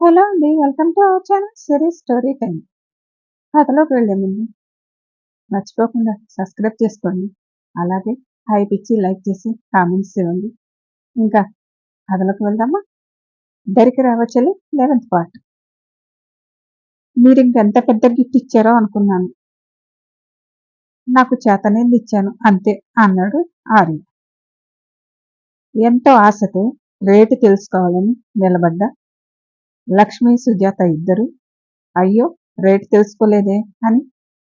Hello అండి welcome to our channel series story time కథలోకి వెళ్ళే ముందు మర్చిపోకుండా సబ్స్క్రైబ్ చేసుకోండి. అలాగే హైప్ ఇచ్చి లైక్ చేసి కామెంట్స్ ఇవ్వండి. ఇంకా కథలోకి వెళ్దామా? దరికి రావచ్చలి లెవెంత్ పార్ట్. మీరు ఇంకెంత పెద్ద గిఫ్ట్ ఇచ్చారో అనుకున్నాను. నాకు చేతనేది ఇచ్చాను అంతే అన్నాడు ఆర్య. ఎంతో ఆశతో రేటు తెలుసుకోవాలని నిలబడ్డ లక్ష్మి సుజాత ఇద్దరు. అయ్యో రేటు తెలుసుకోలేదే అని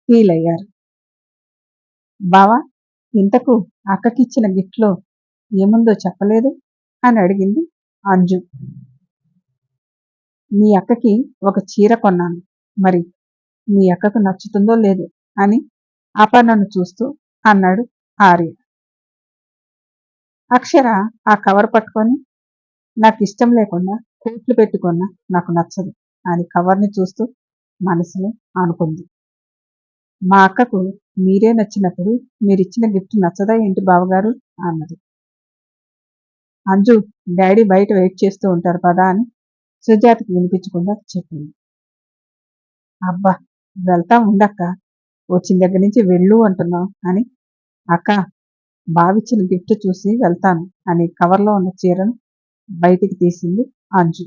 ఫీల్ అయ్యారు బావా ఇంతకు అక్కకిచ్చిన గిఫ్ట్లో ఏముందో చెప్పలేదు అని అడిగింది అంజు. మీ అక్కకి ఒక చీర కొన్నాను. మరి మీ అక్కకు నచ్చుతుందో లేదో అని అపర్ణను చూస్తూ అన్నాడు ఆర్య. అక్షర ఆ కవర్ పట్టుకొని నాకు ఇష్టం లేకుండా కోట్లు పెట్టుకున్న నాకు నచ్చదు. అని కవర్ని చూస్తూ మనసులో అనుకుంది మా అక్కకు మీరే నచ్చినప్పుడు మీరిచ్చిన గిఫ్ట్ నచ్చదా ఏంటి బావగారు? అన్నది. అంజు డాడీ బయట వెయిట్ చేస్తూ ఉంటారు పదా అని సుజాతకి వినిపించకుండా చెప్పింది అబ్బా వెళ్తా ఉండక్క. వచ్చిన దగ్గర నుంచి వెళ్ళు అంటున్నావు అని అక్క బావిచ్చిన గిఫ్ట్ చూసి వెళ్తాను అని కవర్లో ఉన్న చీరను బయటికి తీసింది. అంజు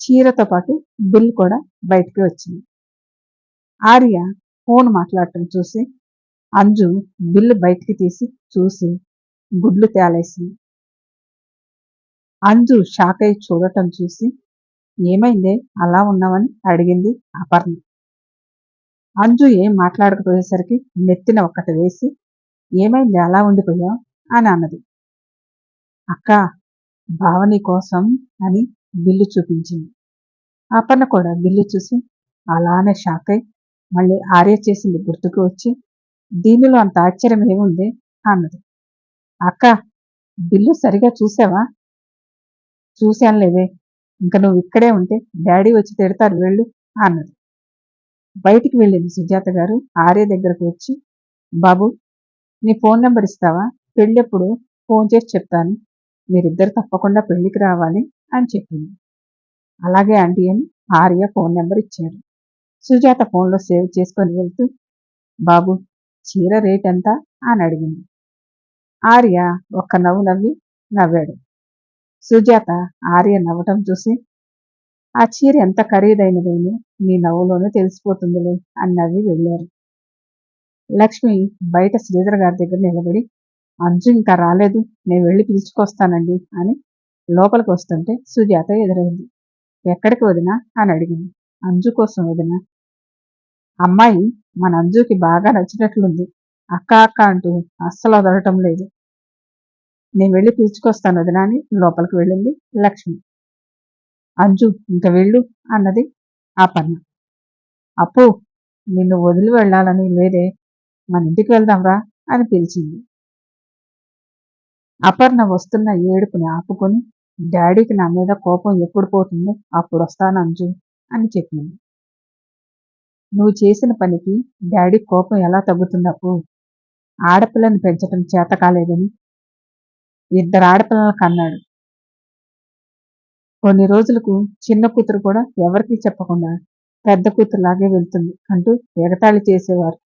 చీరతో పాటు బిల్ కూడా బయటికి వచ్చింది. ఆర్య ఫోన్ మాట్లాడటం చూసి అంజు బిల్లు బయటికి తీసి చూసి గుడ్లు తేలేసింది. అంజు షాక్ అయి చూడటం చూసి ఏమైందే? అలా ఉన్నావని అడిగింది అపర్ణ. అంజు ఏం మాట్లాడకపోయేసరికి నెత్తిన ఒక్కటి వేసి ఏమైంది? అలా ఉండిపోయావు? అని అన్నది. అక్క భావని కోసం అని బిల్లు చూపించింది. అపర్ణ కూడా బిల్లు చూసి అలానే షాక్ అయి మళ్ళీ ఆర్య చేసింది గుర్తుకు వచ్చి దీనిలో అంత ఆశ్చర్యం ఏముంది? అన్నది. అక్క బిల్లు సరిగా చూసావా? చూశాను లేవే. ఇంకా నువ్వు ఇక్కడే ఉంటే డాడీ వచ్చి తిడతారు వెళ్ళు అన్నది. బయటికి వెళ్ళింది సుజాత గారు. ఆర్య దగ్గరకు వచ్చి బాబు నీ ఫోన్ నెంబర్ ఇస్తావా? పెళ్ళెప్పుడు ఫోన్ చేసి చెప్తాను. మీరిద్దరు తప్పకుండా పెళ్ళికి రావాలి అని చెప్పింది. అలాగే ఆంటీ అని ఆర్య ఫోన్ నెంబర్ ఇచ్చాడు సుజాత ఫోన్లో సేవ్ చేసుకొని వెళ్తూ బాబు చీర రేట్ ఎంత? అని అడిగింది. ఆర్య ఒక్క నవ్వు నవ్వి నవ్వాడు. సుజాత ఆర్య నవ్వటం చూసి ఆ చీర ఎంత ఖరీదైనదేమో మీ నవ్వులోనే తెలిసిపోతుందిలే అని నవ్వి వెళ్ళారు. లక్ష్మి బయట శ్రీధర్ గారి దగ్గర నిలబడి అర్జున్ ఇంకా రాలేదు. నేను వెళ్ళి పిలుచుకొస్తానండి అని లోపలికి వస్తుంటే సుజాత ఎదురైంది. ఎక్కడికి వదినా? అని అడిగింది. అంజు కోసం వదినా. అమ్మాయి మన అంజుకి బాగా నచ్చినట్లుంది. అక్క అక్క అంటూ అస్సలు వదలటం లేదు. నేను వెళ్ళి పిలుచుకొస్తాను వదినా అని లోపలికి వెళ్ళింది లక్ష్మి. అంజు ఇంక వెళ్ళు అన్నది ఆ పన్న అప్పు నిన్ను వదిలి వెళ్ళాలని లేదే. మన ఇంటికి వెళ్దాంరా అని పిలిచింది. అపర్ణ వస్తున్న ఏడుపుని ఆపుకొని డాడీకి నా మీద కోపం ఎప్పుడు పోతుందో అప్పుడు వస్తాను అంజు అని చెప్పింది. నువ్వు చేసిన పనికి డాడీ కోపం ఎలా తగ్గుతుందప్పు ఆడపిల్లని పెంచటం చేత కాలేదని ఇద్దరు ఆడపిల్లలను కన్నాడు. కొన్ని రోజులకు చిన్న కూతురు కూడా ఎవరికీ చెప్పకుండా పెద్ద కూతురులాగే వెళ్తుంది అంటూ ఎగతాళి చేసేవారు.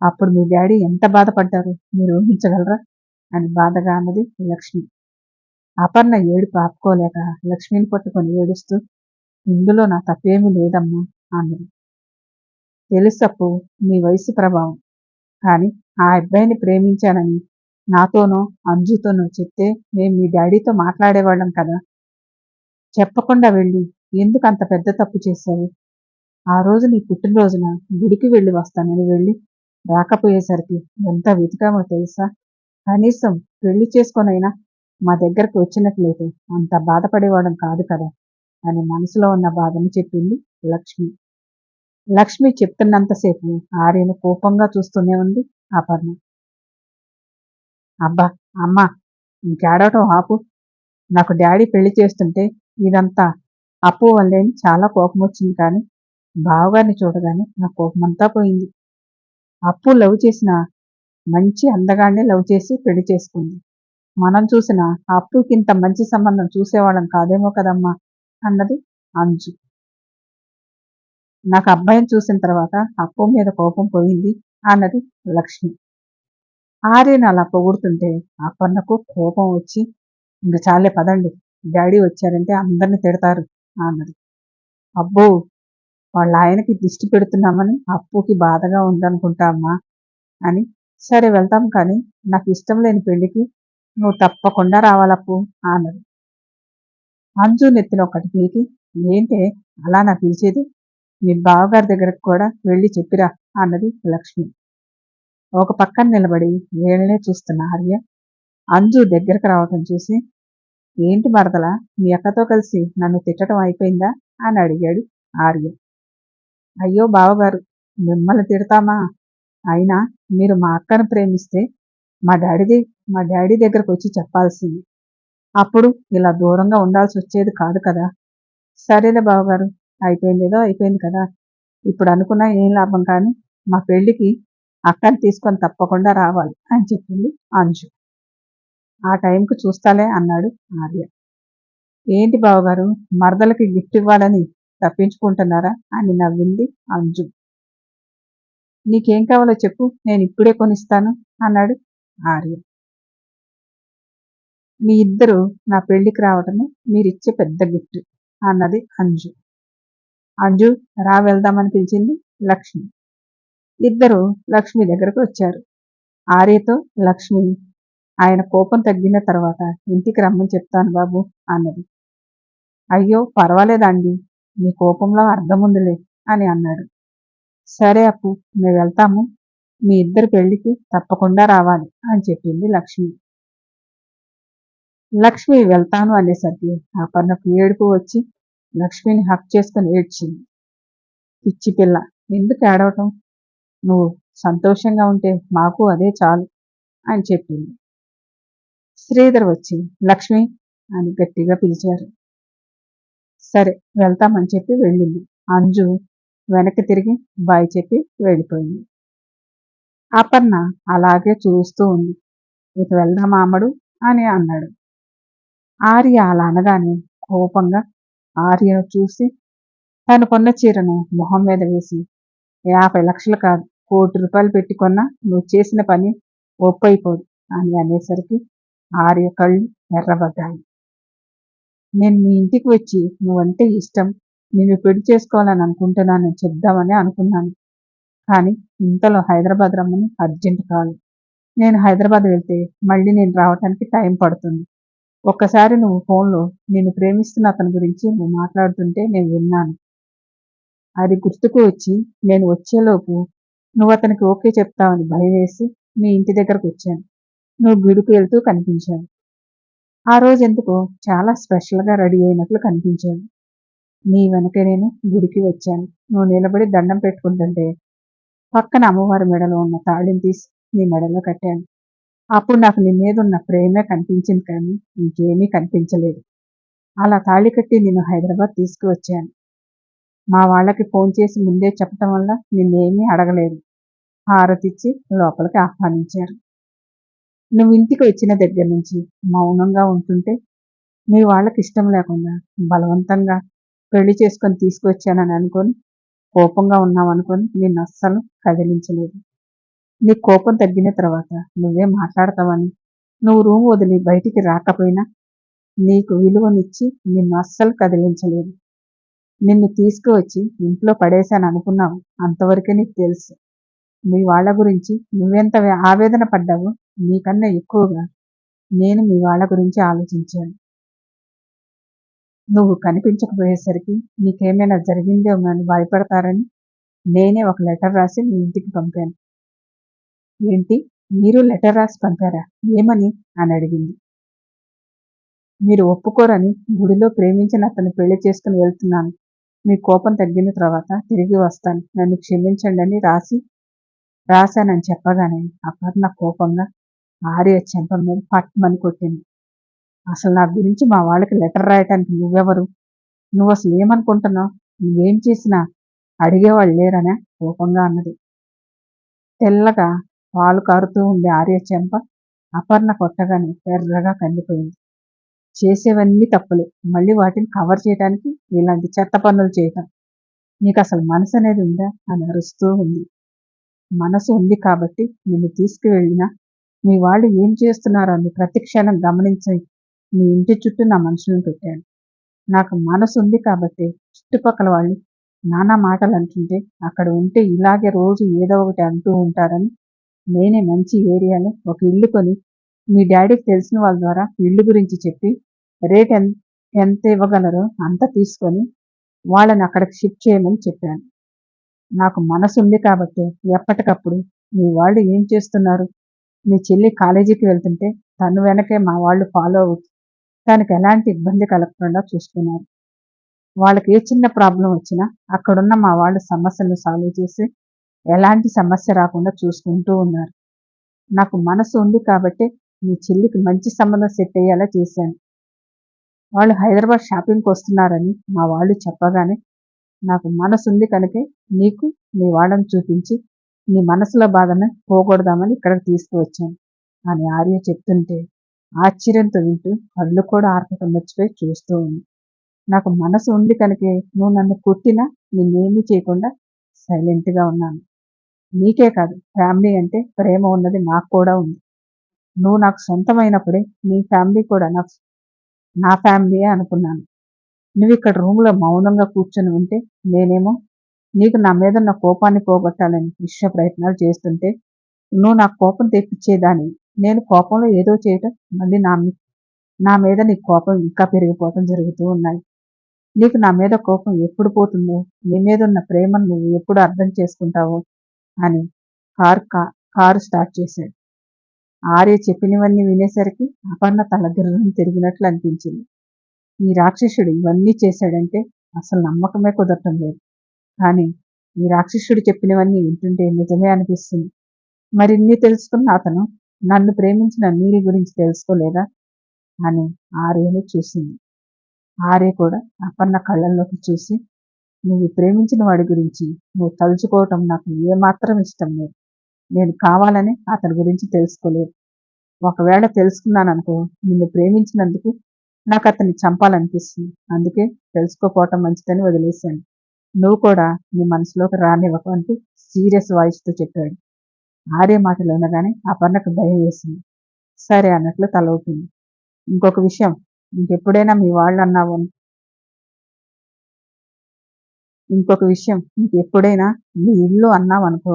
అప్పుడు మీ డాడీ ఎంత బాధపడ్డారు మీరు ఊహించగలరా? అని బాధగా అన్నది లక్ష్మి. అపర్ణ ఏడుపు ఆపుకోలేక లక్ష్మిని పట్టుకొని ఏడుస్తూ ఇందులో నా తప్పేమీ లేదమ్మా అన్నది. తెలుసప్పు మీ వయసు ప్రభావం. కానీ ఆ అబ్బాయిని ప్రేమించానని నాతోనో అంజుతోనో చెప్తే మేము మీ డాడీతో మాట్లాడేవాళ్ళం కదా. చెప్పకుండా వెళ్ళి ఎందుకు అంత పెద్ద తప్పు చేశావు? ఆ రోజు నీ పుట్టినరోజున గుడికి వెళ్ళి వస్తానని వెళ్ళి రాకపోయేసరికి ఎంత వెతికామో తెలుసా? కనీసం పెళ్ళి చేసుకొనైనా మా దగ్గరకు వచ్చినట్లయితే అంత బాధపడేవాడం కాదు కదా అని మనసులో ఉన్న బాధను చెప్పింది లక్ష్మి. లక్ష్మి చెప్తున్నంతసేపు ఆర్యను కోపంగా చూస్తూనే ఉంది అపర్ణ. అబ్బా అమ్మా ఇంకేడవటం ఆపు. నాకు డాడీ పెళ్ళి చేస్తుంటే ఇదంతా అప్పు వల్లేని చాలా కోపం వచ్చింది కానీ బావగారిని చూడగానే నా కోపమంతా పోయింది. అప్పు లవ్ చేసిన మంచి అందగానే లవ్ చేసి పెళ్ళి చేసుకుంది. మనం చూసిన అప్పుకి ఇంత మంచి సంబంధం చూసేవాళ్ళం కాదేమో కదమ్మా! అన్నది అంజు. నాకు అబ్బాయిని చూసిన తర్వాత అప్పు మీద కోపం పోయింది అన్నది లక్ష్మి. ఆర్యను అలా పొగుడుతుంటే అప్పన్నకు కోపం వచ్చి ఇంక చాలే పదండి డాడీ వచ్చారంటే అందరిని తిడతారు అన్నది. అబ్బో! వాళ్ళ ఆయనకి దిష్టి పెడుతున్నామని అప్పుకి బాధగా ఉందనుకుంటా అమ్మా అని సరే వెళ్తాం కానీ నాకు ఇష్టం లేని పెళ్ళికి నువ్వు తప్పకుండా రావాలప్పు అన్నది. అంజు నెత్తిన ఒకటి పీకి ఏంటే అలా నా పిలిచేది? మీ బావగారి దగ్గరకు కూడా వెళ్ళి చెప్పిరా అన్నది లక్ష్మి. ఒక పక్కన నిలబడి వీళ్ళనే చూస్తున్న ఆర్య అంజు దగ్గరకు రావటం చూసి ఏంటి మరదలా మీ అక్కతో కలిసి నన్ను తిట్టడం అయిపోయిందా? అని అడిగాడు ఆర్య. అయ్యో బావగారు మిమ్మల్ని తిడతామా? అయినా మీరు మా అక్కను ప్రేమిస్తే మా డాడీ మా డాడీ దగ్గరకు వచ్చి చెప్పాల్సింది. అప్పుడు ఇలా దూరంగా ఉండాల్సి వచ్చేది కాదు కదా. సరేలే బావగారు అయిపోయింది ఏదో అయిపోయింది కదా. ఇప్పుడు అనుకున్నా ఏం లాభం కానీ మా పెళ్ళికి అక్కని తీసుకొని తప్పకుండా రావాలి అని చెప్పింది అంజు. ఆ టైంకి చూస్తాలే అన్నాడు ఆర్య. ఏంటి బావగారు మరదలకి గిఫ్ట్ ఇవ్వాలని తప్పించుకుంటున్నారా అని నవ్వింది అంజు. నీకేం కావాలో చెప్పు నేను ఇప్పుడే కొనిస్తాను అన్నాడు ఆర్య. మీ ఇద్దరు నా పెళ్ళికి రావటమే మీరిచ్చే పెద్ద గిఫ్ట్ అన్నది అంజు. అంజు రా వెళ్దామని పిలిచింది లక్ష్మి. ఇద్దరు లక్ష్మి దగ్గరకు వచ్చారు. ఆర్యతో లక్ష్మి ఆయన కోపం తగ్గిన తర్వాత ఇంటికి రమ్మని చెప్తాను బాబు అన్నది. అయ్యో పర్వాలేదండి మీ కోపంలో అర్థం ఉందిలే అని అన్నాడు. సరే అప్పు మేము వెళ్తాము. మీ ఇద్దరి పెళ్ళికి తప్పకుండా రావాలి అని చెప్పింది లక్ష్మి. లక్ష్మి వెళ్తాను అనేసరికి అపర్ణకు ఏడుపు వచ్చి లక్ష్మిని హక్ చేసుకుని ఏడ్చింది. పిచ్చి పిల్ల ఎందుకు ఏడవటం? నువ్వు సంతోషంగా ఉంటే మాకు అదే చాలు అని చెప్పింది. శ్రీధర్ వచ్చి లక్ష్మి అని గట్టిగా పిలిచారు. సరే వెళ్తామని చెప్పి వెళ్ళింది. అంజు వెనక్కి తిరిగి బాయ్ చెప్పి వెళ్ళిపోయింది. అపర్ణ అలాగే చూస్తూ ఉంది. ఇక వెళ్దాం అమ్మడు అని అన్నాడు. ఆర్య అలా అనగానే కోపంగా ఆర్యను చూసి తను కొన్న చీరను మొహం మీద వేసి యాభై లక్షలు కాదు కోటి రూపాయలు పెట్టుకున్న నువ్వు చేసిన పని ఒప్పైపోదు అని అనేసరికి ఆర్య కళ్ళు ఎర్రబడ్డాయి. నేను మీ ఇంటికి వచ్చి నువ్వంటే ఇష్టం నిన్ను పెళ్ళి చేసుకోవాలని అనుకుంటున్నాను చెప్దామని అనుకున్నాను. కానీ ఇంతలో హైదరాబాద్ రమ్మని అర్జెంట్ కాదు నేను హైదరాబాద్ వెళ్తే మళ్ళీ నేను రావడానికి టైం పడుతుంది. ఒక్కసారి నువ్వు ఫోన్లో నేను ప్రేమిస్తున్న అతని గురించి నువ్వు మాట్లాడుతుంటే నేను విన్నాను. అది గుర్తుకు వచ్చి నేను వచ్చేలోపు నువ్వు అతనికి ఓకే చెప్తావని భయం వేసి మీ ఇంటి దగ్గరకు వచ్చాను. నువ్వు గుడికి వెళ్తూ కనిపించావు. ఆ రోజు ఎందుకో చాలా స్పెషల్గా రెడీ అయినట్లు కనిపించావు. నీ వెనక నేను గుడికి వచ్చాను. నువ్వు నిలబడి దండం పెట్టుకుంటుంటే పక్కన అమ్మవారి మెడలో ఉన్న తాళిని తీసి నీ మెడలో కట్టాను. అప్పుడు నాకు నీ మీద ఉన్న ప్రేమే కనిపించింది కానీ ఇంకేమీ కనిపించలేదు. అలా తాళి కట్టి నేను హైదరాబాద్ తీసుకువచ్చాను. మా వాళ్ళకి ఫోన్ చేసి ముందే చెప్పటం వల్ల నిన్నేమీ అడగలేదు. హారతిచ్చి లోపలికి ఆహ్వానించారు. నువ్వు ఇంటికి వచ్చిన దగ్గర నుంచి మౌనంగా ఉంటుంటే మీ వాళ్ళకి ఇష్టం లేకుండా బలవంతంగా పెళ్ళి చేసుకొని తీసుకొచ్చానని అనుకొని కోపంగా ఉన్నామనుకొని నేను అస్సలు కదిలించలేదు. నీ కోపం తగ్గిన తర్వాత నువ్వే మాట్లాడతావని నువ్వు రూమ్ వదిలి బయటికి రాకపోయినా నీకు విలువనిచ్చి నిన్ను అస్సలు కదిలించలేదు. నిన్ను తీసుకువచ్చి ఇంట్లో పడేశాను అనుకున్నావు అంతవరకే నీకు తెలుసు. మీ వాళ్ళ గురించి నువ్వెంత ఆవేదన పడ్డావో నీకన్నా ఎక్కువగా నేను మీ వాళ్ళ గురించి ఆలోచించాను. నువ్వు కనిపించకపోయేసరికి నీకేమైనా జరిగిందేమో అని భయపడతారని నేనే ఒక లెటర్ రాసి మీ ఇంటికి పంపాను. ఏంటి? మీరు లెటర్ రాసి పంపారా? ఏమని? అని అడిగింది. మీరు ఒప్పుకోరని గుడిలో ప్రేమించిన అతను పెళ్ళి చేసుకుని వెళ్తున్నాను. మీ కోపం తగ్గిన తర్వాత తిరిగి వస్తాను. నన్ను క్షమించండి అని రాసి రాశానని చెప్పగానే అపర్ణ కోపంగా ఆర్య చెంప మీద పట్టుమని కొట్టింది అసలు నా గురించి మా వాళ్ళకి లెటర్ రాయటానికి నువ్వెవరు? నువ్వు అసలు ఏమనుకుంటున్నావు? నువ్వేం చేసినా అడిగేవాళ్ళు లేరనే కోపంగా అన్నది. తెల్లగా పాలు కారుతూ ఉండే ఆర్య చెంప అపర్ణ కొట్టగానే ఎర్రగా కందిపోయింది. చేసేవన్నీ తప్పులే. మళ్ళీ వాటిని కవర్ చేయడానికి ఇలాంటి చెత్త పనులు చేయటం. నీకు అసలు మనసు అనేది ఉందా? అని అరుస్తూ ఉంది. మనసు ఉంది కాబట్టి నిన్ను తీసుకువెళ్ళినా మీ వాళ్ళు ఏం చేస్తున్నారో అని ప్రతి క్షణం గమనించి మీ ఇంటి చుట్టూ నా మనుషులను పెట్టాను నాకు మనసు ఉంది కాబట్టి చుట్టుపక్కల వాళ్ళు నానా మాటలు అంటుంటే అక్కడ ఉంటే ఇలాగే రోజు ఏదో ఒకటి అంటూ ఉంటారని నేనే మంచి ఏరియాలో ఒక ఇల్లు కొని మీ డాడీకి తెలిసిన వాళ్ళ ద్వారా ఇల్లు గురించి చెప్పి రేట్ ఎంత ఎంత ఇవ్వగలరో అంత తీసుకొని వాళ్ళని అక్కడికి షిఫ్ట్ చేయమని చెప్పాను. నాకు మనసు ఉంది కాబట్టి ఎప్పటికప్పుడు మీ వాళ్ళు ఏం చేస్తున్నారు? మీ చెల్లి కాలేజీకి వెళ్తుంటే తను వెనకే మా వాళ్ళు ఫాలో దానికి ఎలాంటి ఇబ్బంది కలగకుండా చూసుకున్నారు వాళ్ళకి ఏ చిన్న ప్రాబ్లం వచ్చినా అక్కడున్న మా వాళ్ళు సమస్యలను సాల్వ్ చేసి ఎలాంటి సమస్య రాకుండా చూసుకుంటూ ఉన్నారు. నాకు మనసు ఉంది కాబట్టి మీ చెల్లికి మంచి సంబంధం సెట్ అయ్యేలా చేశాను. వాళ్ళు హైదరాబాద్ షాపింగ్కి వస్తున్నారని మా వాళ్ళు చెప్పగానే నాకు మనసు ఉంది కనుకే నీకు మీ వాళ్ళని చూపించి నీ మనసులో బాధను పోగొడదామని ఇక్కడికి తీసుకువచ్చాను. అని ఆర్య చెప్తుంటే ఆశ్చర్యంతో వింటూ కళ్ళు కూడా ఆర్పటం మర్చిపోయి చూస్తూ ఉంది. నాకు మనసు ఉంది కనుకే నువ్వు నన్ను కొట్టినా నిన్నేమీ చేయకుండా సైలెంట్గా ఉన్నాను. నీకే కాదు ఫ్యామిలీ అంటే ప్రేమ ఉన్నది నాకు కూడా ఉంది. నువ్వు నాకు సొంతమైనప్పుడే నీ ఫ్యామిలీ కూడా నాకు నా ఫ్యామిలీయే అనుకున్నాను. నువ్వు ఇక్కడ రూమ్లో మౌనంగా కూర్చొని ఉంటే నేనేమో నీకు నా మీద ఉన్న కోపాన్ని పోగొట్టాలని విశ్వ ప్రయత్నాలు చేస్తుంటే నువ్వు నా కోపం తెప్పించేదాన్ని నేను కోపంలో ఏదో చేయటం మళ్ళీ నా నా మీద నీ కోపం ఇంకా పెరిగిపోవటం జరుగుతూ ఉన్నాయి. నీకు నా మీద కోపం ఎప్పుడు పోతుందో నీ మీద ఉన్న ప్రేమను నువ్వు ఎప్పుడు అర్థం చేసుకుంటావో అని కారు కారు స్టార్ట్ చేశాడు. ఆర్య చెప్పినవన్నీ వినేసరికి అపర్ణ తల గిర్రం తిరిగినట్లు అనిపించింది. ఈ రాక్షసుడు ఇవన్నీ చేశాడంటే అసలు నమ్మకమే కుదరటం లేదు. కానీ ఈ రాక్షసుడు చెప్పినవన్నీ వింటుంటే నిజమే అనిపిస్తుంది. మరి ఇన్ని తెలుసుకున్న అతను నన్ను ప్రేమించిన నీరి గురించి తెలుసుకోలేదా? అని ఆర్యను చూసింది. ఆర్య కూడా అపర్ణ కళ్ళల్లోకి చూసి నువ్వు ప్రేమించిన వాడి గురించి నువ్వు తలుచుకోవటం నాకు ఏమాత్రం ఇష్టం లేదు. నేను కావాలని అతని గురించి తెలుసుకోలేదు. ఒకవేళ తెలుసుకున్నాననుకో నిన్ను ప్రేమించినందుకు నాకు అతన్ని చంపాలనిపిస్తుంది. అందుకే తెలుసుకోపోవటం మంచిదని వదిలేశాను. నువ్వు కూడా నీ మనసులోకి రానివ్వకు అంటూ సీరియస్ వాయిస్తో చెప్పాడు. ఆర్య మాటలు వినగానే అపర్ణకు భయం వేసింది. సరే అన్నట్లు తల ఊపింది. ఇంకొక విషయం ఇంకెప్పుడైనా మీ వాళ్ళు అన్నావు ఇంకొక విషయం ఇంకెప్పుడైనా మీ ఇల్లు అన్నావు అనుకో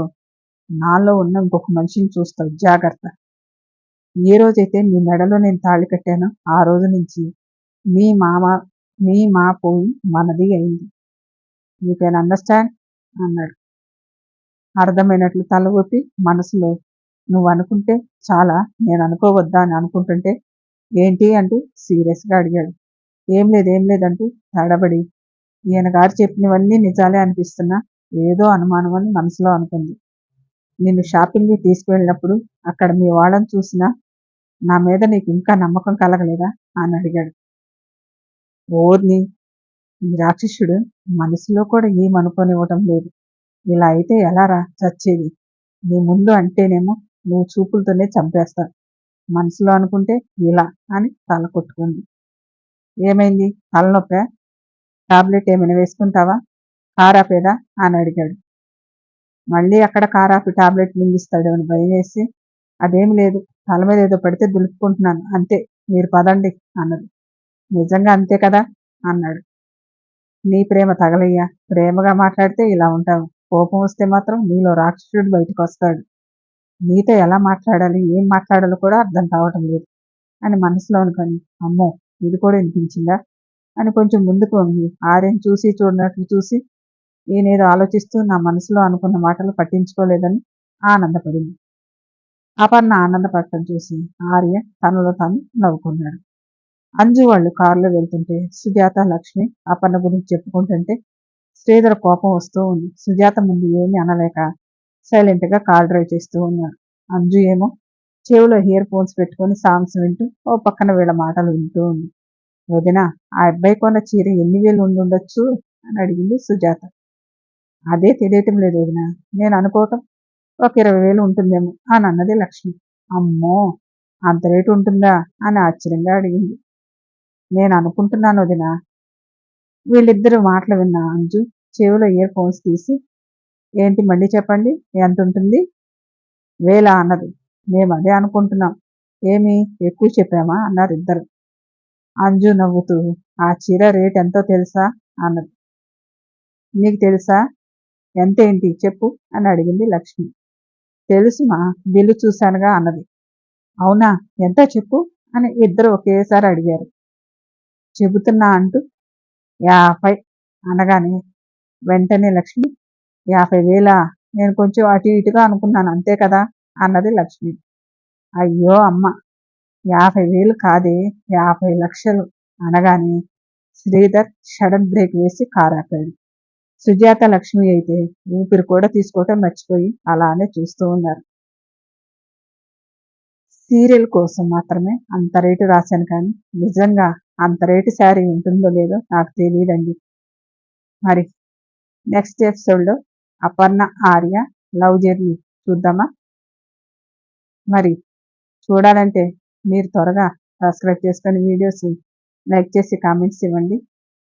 నాలో ఉన్న ఇంకొక మనిషిని చూస్తావు. జాగ్రత్త. ఏ రోజైతే మీ మెడలో నేను తాళి కట్టానో ఆ రోజు నుంచి మీ మామ మీ మా పోయి మనది అయింది. You can understand? అన్నాడు. అర్థమైనట్లు తల ఊపి మనసులో నువ్వు అనుకుంటే చాలా నేను అనుకోవద్దా అని అనుకుంటుంటే ఏంటి? అంటూ సీరియస్గా అడిగాడు. ఏం లేదు ఏం లేదంటూ తడబడి ఈయన గారు చెప్పినవన్నీ నిజాలే అనిపిస్తున్నా ఏదో అనుమానం అని మనసులో అనుకుంది. నిన్ను షాపింగ్కి తీసుకువెళ్ళినప్పుడు అక్కడ మీ వాళ్ళని చూసినా నా మీద నీకు ఇంకా నమ్మకం కలగలేదా? అని అడిగాడు. ఓర్ని ఈ రాక్షసుడు మనసులో కూడా ఏం అనుకోనివ్వటం లేదు. ఇలా అయితే ఎలా రా చచ్చేది? నీ ముందు అంటేనేమో నువ్వు చూపులతోనే చంపేస్తా మనసులో అనుకుంటే ఇలా అని తల కొట్టుకుంది. ఏమైంది? తలనొప్ప? టాబ్లెట్ ఏమైనా వేసుకుంటావా? కారాపేదా? అని అడిగాడు. మళ్ళీ అక్కడ కారాపి టాబ్లెట్ మింగిస్తాడేమని భయం వేసి అదేం లేదు తల మీద ఏదో పడితే దులుపుకుంటున్నాను అంతే మీరు పదండి అన్నది నిజంగా అంతే కదా? అన్నాడు. నీ ప్రేమ తగలయ్యా ప్రేమగా మాట్లాడితే ఇలా ఉంటావు. కోపం వస్తే మాత్రం నీలో రాక్షసుడు బయటకు వస్తాడు. నీతో ఎలా మాట్లాడాలి ఏం మాట్లాడాలో కూడా అర్థం కావటం లేదు. అని మనసులో అనుకొని అమ్మో ఇది కూడా వినిపించిందా? అని కొంచెం ముందుకు వంగి ఆర్యన్ చూసి చూడనట్లు చూసి నేనేదో ఆలోచిస్తూ నా మనసులో అనుకున్న మాటలు పట్టించుకోలేదని ఆనందపడింది. అపర్ణ ఆనందపడటం చూసి ఆర్య తనలో తాను నవ్వుకున్నాడు. అంజు వాళ్ళు కారులో వెళ్తుంటే సుజాత లక్ష్మి అపర్ణ గురించి చెప్పుకుంటుంటే శ్రీధర్ కోపం వస్తూ ఉంది. సుజాత ముందు ఏమీ అనలేక సైలెంట్గా కాల్ డ్రైవ్ చేస్తూ ఉన్నాడు అంజు ఏమో చెవిలో ఇయర్ ఫోన్స్ పెట్టుకొని సాంగ్స్ వింటూ ఓ పక్కన వీళ్ళ మాటలు వింటూ ఉంది. వదిన ఆ అబ్బాయి కొన్న చీర ఎన్ని వేలు ఉండి ఉండొచ్చు? అని అడిగింది సుజాత. అదే తెలియటం లేదు వదిన. నేను అనుకోవటం ఒక ఇరవై వేలు ఉంటుందేమో అని అన్నది లక్ష్మి. అమ్మో! అంత రేటు ఉంటుందా? అని ఆశ్చర్యంగా అడిగింది. నేను అనుకుంటున్నాను వదిన. వీళ్ళిద్దరు మాటలు విన్న అంజు చెవిలో ఇయర్ ఫోన్స్ తీసి ఏంటి మళ్ళీ చెప్పండి? ఎంత ఉంటుంది? వేల అన్నది. మేము అదే అనుకుంటున్నాం. ఏమి? ఎక్కువ చెప్పామా? అన్నారు ఇద్దరు. అంజు నవ్వుతూ ఆ చీర రేట్ ఎంతో తెలుసా? అన్నది. నీకు తెలుసా? ఎంతేంటి చెప్పు? అని అడిగింది లక్ష్మి. తెలుసుమా బిల్లు చూశానుగా అన్నది. అవునా? ఎంత చెప్పు? అని ఇద్దరు ఒకేసారి అడిగారు. చెబుతున్నా అంటూ యాభై అనగానే వెంటనే లక్ష్మి యాభై వేల. నేను కొంచెం అటు ఇటుగా అనుకున్నాను అంతే కదా అన్నది లక్ష్మి. అయ్యో అమ్మ యాభై వేలు కాదే యాభై లక్షలు అనగానే శ్రీధర్ షడన్ బ్రేక్ వేసి కారాపాడు సుజాత లక్ష్మి అయితే ఊపిరి కూడా తీసుకోవటం మర్చిపోయి అలానే చూస్తూ ఉన్నారు. సీరియల్ కోసం మాత్రమే అంత రేటు రాశాను కానీ నిజంగా అంత రేటు శారీ ఉంటుందో లేదో నాకు తెలియదండి మరి నెక్స్ట్ ఎపిసోడ్లో అపర్ణ ఆర్య లవ్ జర్నీ చూద్దామా? మరి చూడాలంటే మీరు త్వరగా సబ్స్క్రైబ్ చేసుకొని వీడియోస్ లైక్ చేసి కామెంట్స్ ఇవ్వండి.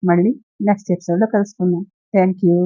మళ్ళీ నెక్స్ట్ ఎపిసోడ్లో కలుసుకుందాం. Thank you.